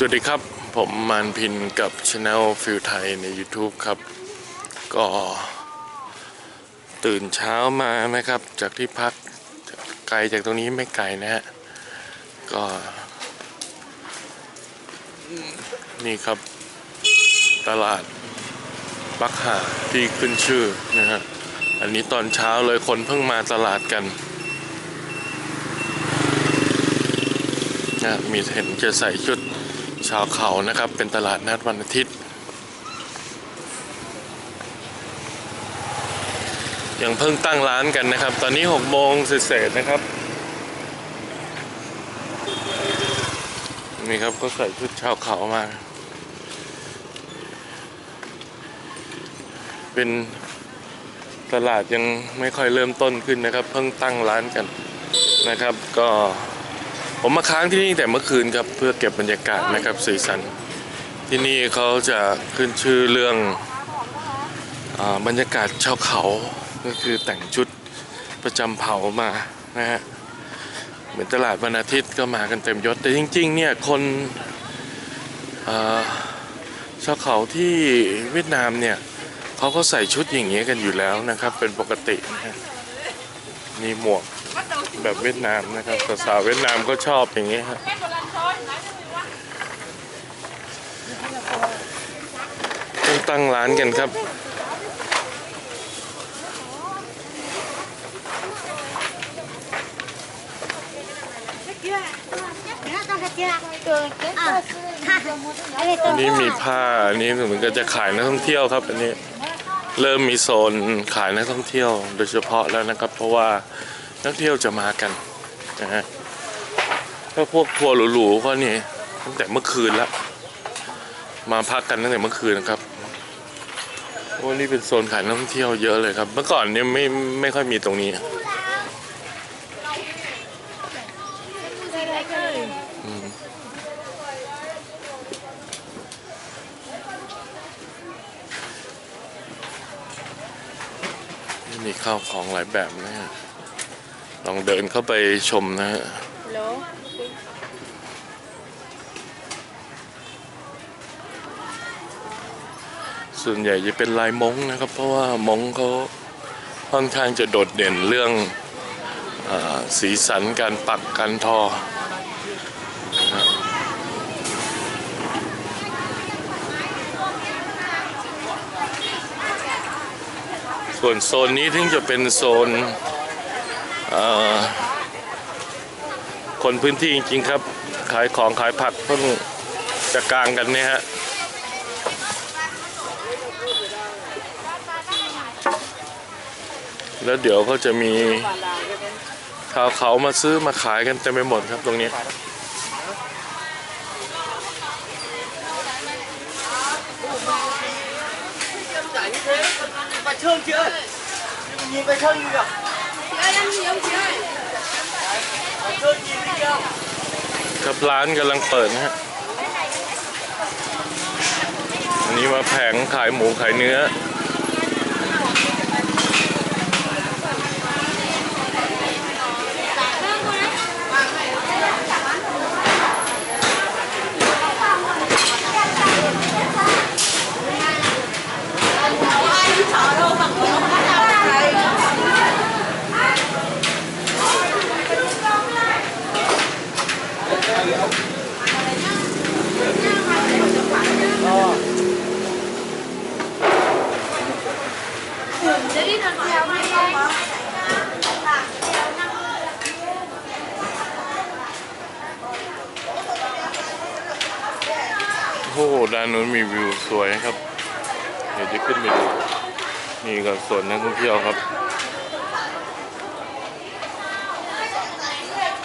สวัสดีครับ ผมมานพินกับช anel ฟิลไทยใน YouTube ครับ ก็ตื่นเช้ามานะครับ จากที่พักไกลจากตรงนี้ไม่ไกลนะฮะ ก็ นี่ครับ ตลาดบักหาที่ขึ้นชื่อนะฮะอันนี้ตอนเช้าเลยคนเพิ่งมาตลาดกันนะมีเห็นจะใส่ชุด ชาวเขานะครับ เป็นตลาดนัดวันอาทิตย์ ยังเพิ่งตั้งร้านกันนะครับ ตอนนี้6โมงเศษนะครับ นี่ครับก็ใส่ชุดชาวเขามา เป็นตลาดยังไม่ค่อยเริ่มต้นขึ้นนะครับ เพิ่งตั้งร้านกันนะครับ ก็ ผมมาค้างที่นี่แต่เมื่อคืนครับเพื่อเก็บบรรยากาศนะครับสีสัน ที่นี่เขาจะขึ้นชื่อเรื่องอบรรยากาศชาวเขาก็คือแต่งชุดประจำเผ่ามานะฮะเหมือนตลาดวันอาทิตย์ก็มากันเต็มยศแต่จริง ๆ เนี่ยคนชาวเขาที่เวียดนามเนี่ยเขาก็ใส่ชุดอย่างเงี้ยกันอยู่แล้วนะครับ เป็นปกตินะฮะนี่หมวก แบบเวียดนามนะครับสาวเวียดนามก็ชอบอย่างนี้ครับต้องตั้งร้านกันครับอันนี้มีผ้าอันนี้เหมือนก็จะขายนักท่องเที่ยวครับ อันนี้เริ่มมีโซนขายนักท่องเที่ยว โดยเฉพาะแล้วนะครับ เพราะว่า นักเที่ยวจะมากันนะฮะถ้าพวกทัวร์หรูๆก็นี่ตั้งแต่เมื่อคืนแล้ว มาพักกันตั้งแต่เมื่อคืนนะครับโอ้นี่เป็นโซนขายนักท่องเที่ยวเยอะเลยครับ เมื่อก่อนเนี่ยไม่ไม่ค่อยมีตรงนี้มีข้าวของหลายแบบนะฮะ ลองเดินเข้าไปชมนะฮะส่วนใหญ่จะเป็นลายมงนะครับ เพราะว่ามงเขาค่อนข้างจะโดดเด่นเรื่องอาสีสันการปักการทอนะส่วนโซนนี้ถึงจะเป็นโซนเอ่อ คนพื้นที่จริง ๆ ครับ ขายของขายผักเพิ่งจะกลางกันเนี่ยฮะแล้วเดี๋ยวก็จะมีชาวเขามาซื้อมาขายกันเต็มไปหมดครับตรงนี้ Bà Trương chị ơi Nhìn bà Trương gì kìa Bà Trương nhìn đi kìa ครับร้านกำลังเปิดนะฮะ อันนี้มาแผงขายหมูขายเนื้อ หด้านนู้นมีวิวสวยนะครับ เดี๋ยวจะขึ้นไปดูนี่ก็สวนนักท่องเที่ยวครับ